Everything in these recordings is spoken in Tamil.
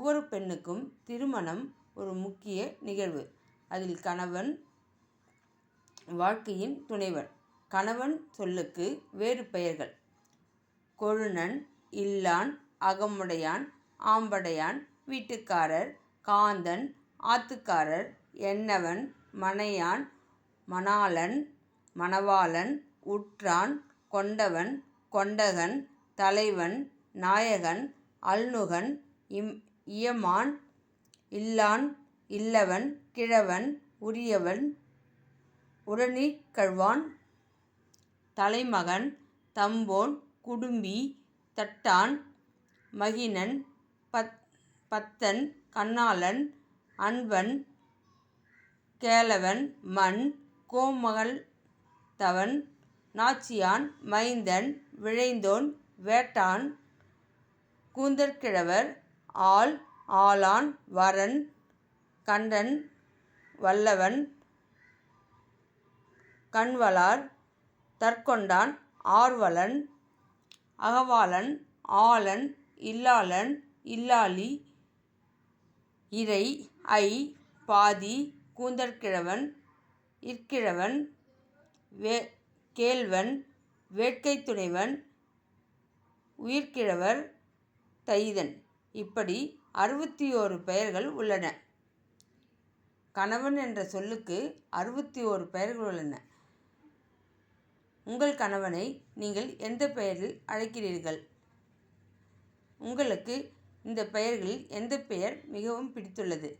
ஒவ்வொரு பெண்ணுக்கும் திருமணம் ஒரு முக்கிய நிகழ்வு. அதில் கணவன் வாழ்க்கையின் துணைவன் கணவன் சொல்லுக்கு வேறு பெயர்கள். கொழுநன் இல்லான் அகமுடையான் ஆம்படையான் வீட்டுக்காரர் காந்தன் ஆத்துக்காரர் என்னவன் மனையான் மணாளன் மணவாளன் உற்றான் கொண்டவன் கொண்டகன் தலைவன் நாயகன் அல்நுகன் இம் இயமான் இல்லான் இல்லவன் கிழவன் உரியவன் உடனிகழ்வான் தலைமகன் தம்போன் குடும்பி தட்டான் மகினன் பத் பத்தன் கண்ணாளன் அன்பன் கேளவன் மண் கோமகள்தவன் நாச்சியான் மைந்தன் விழைந்தோன் வேட்டான் கூந்தற்கிழவர் ஆள் ஆளான் வரன் கண்டன் வல்லவன் கண்வளார் தற்கொண்டான் ஆர்வலன் அகவாளன் ஆளன் இல்லாளன் இல்லாளி இறை ஐ பாதி கூந்தற்கிழவன் இற்கிழவன் வே கேள்வன் வேட்கை துணைவன் உயிர்க்கிழவர் தைதன். இப்படி அறுபத்தி ஓரு பெயர்கள் உள்ளன. கணவன் என்ற சொல்லுக்கு அறுபத்தி ஓரு பெயர்கள் உள்ளன. உங்கள் கணவனை நீங்கள் எந்த பெயரில் அழைக்கிறீர்கள்? உங்களுக்கு இந்த பெயர்களில் எந்த பெயர் மிகவும் பிடித்துள்ளது?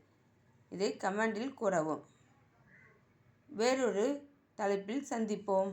இதை கமெண்டில் கூறவும். வேறொரு தலைப்பில் சந்திப்போம்.